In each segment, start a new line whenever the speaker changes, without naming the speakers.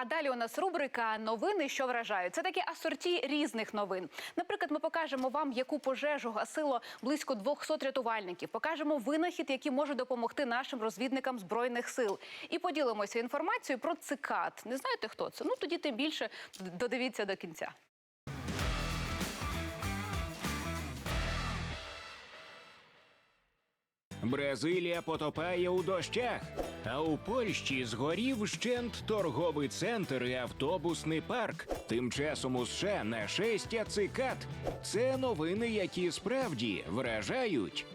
А далі у нас рубрика Новини, що вражають. Це такі асорті різних новин. Наприклад, ми покажемо вам, яку пожежу гасило близько 200 рятувальників. Покажемо винахід, який може допомогти нашим розвідникам збройних сил. І поділимося інформацією про цикад. Не знаєте, хто це? Ну тоді тим більше додивіться до кінця.
Бразилія потопає у дощах. А у Польщі згорів вщент торговий центр і автобусний парк. Тим часом у США нашестя цикад. Це новини, які справді вражають.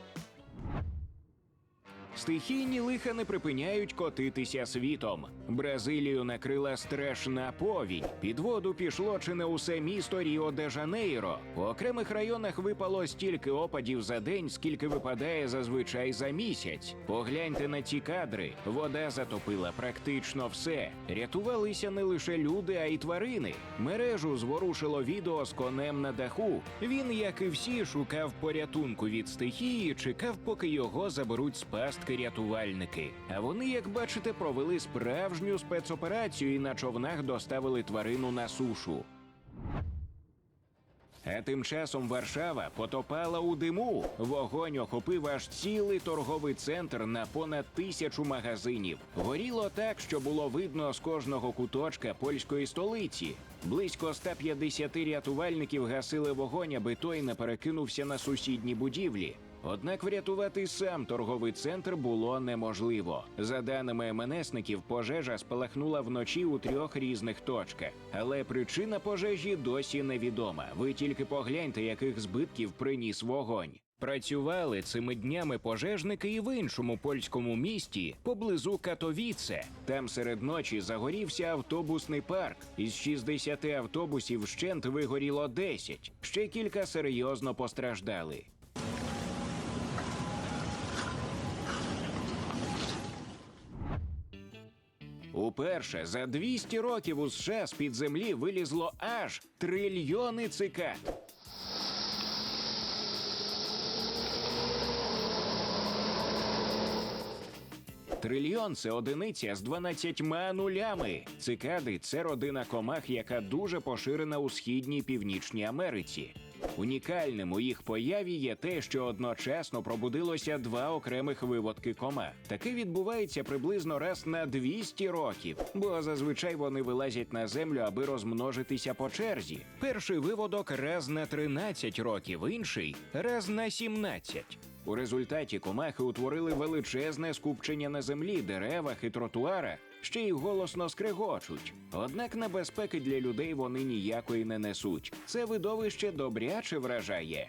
Стихійні лиха не припиняють котитися світом. Бразилію накрила страшна повінь. Під воду пішло чи не усе місто Ріо де Жанейро. У окремих районах випало стільки опадів за день, скільки випадає зазвичай за місяць. Погляньте на ці кадри. Вода затопила практично все. Рятувалися не лише люди, а й тварини. Мережу зворушило відео з конем на даху. Він, як і всі, шукав порятунку від стихії, чекав, поки його заберуть з пастки рятувальники. А вони, як бачите, провели справжню спецоперацію і на човнах доставили тварину на сушу. А тим часом Варшава потопала у диму. Вогонь охопив аж цілий торговий центр на понад тисячу магазинів. Горіло так, що було видно з кожного куточка польської столиці. Близько 150 рятувальників гасили вогонь, аби той не перекинувся на сусідні будівлі. Однак врятувати сам торговий центр було неможливо. За даними МНСників, пожежа спалахнула вночі у трьох різних точках. Але причина пожежі досі невідома. Ви тільки погляньте, яких збитків приніс вогонь. Працювали цими днями пожежники і в іншому польському місті поблизу Катовіце. Там серед ночі загорівся автобусний парк. Із 60 автобусів вщент вигоріло 10. Ще кілька серйозно постраждали. Уперше за 200 років у США з під землі вилізло аж трильйони цикад. Трильйон це одиниця з 12 нулями. Цикади це родина комах, яка дуже поширена у східній північній Америці. Унікальним у їх появі є те, що одночасно пробудилося два окремих виводки комах. Таке відбувається приблизно раз на 200 років, бо зазвичай вони вилазять на землю, аби розмножитися по черзі. Перший виводок раз на 13 років, інший раз на 17. У результаті комахи утворили величезне скупчення на землі, деревах і тротуарах, ще й голосно скрегочуть. Однак небезпеки для людей вони ніякої не несуть. Це видовище добряче вражає.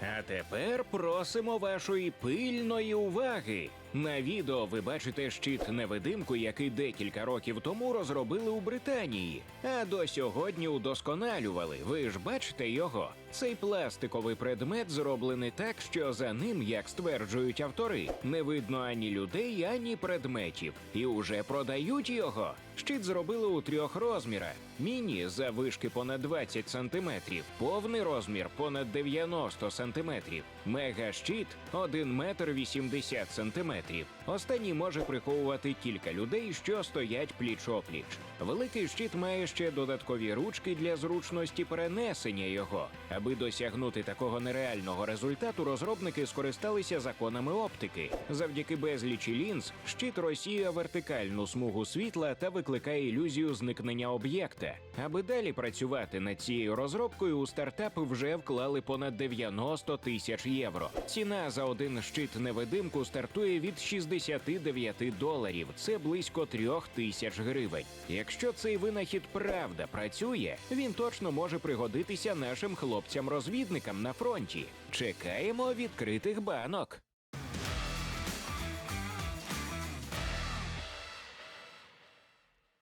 А тепер просимо вашої пильної уваги. На відео ви бачите щит невидимку, який декілька років тому розробили у Британії, а до сьогодні удосконалювали. Ви ж бачите його. Цей пластиковий предмет зроблений так, що за ним, як стверджують автори, не видно ані людей, ані предметів, і уже продають його. Щит зробили у трьох розмірах: міні за вишки понад 20 сантиметрів, повний розмір понад 90 сантиметрів, мега-щит 1 метр 80 сантиметрів. Останній може приховувати кілька людей, що стоять пліч-опліч. Великий щит має ще додаткові ручки для зручності перенесення його. Аби досягнути такого нереального результату, розробники скористалися законами оптики. Завдяки безлічі лінз щит розсіює вертикальну смугу світла та викликає ілюзію зникнення об'єкта. Аби далі працювати над цією розробкою, у стартап вже вклали понад 90 тисяч євро. Ціна за один щит невидимку стартує від 69 доларів. Це близько трьох тисяч гривень. Якщо цей винахід правда працює, він точно може пригодитися нашим хлопцям-розвідникам на фронті. Чекаємо відкритих банок.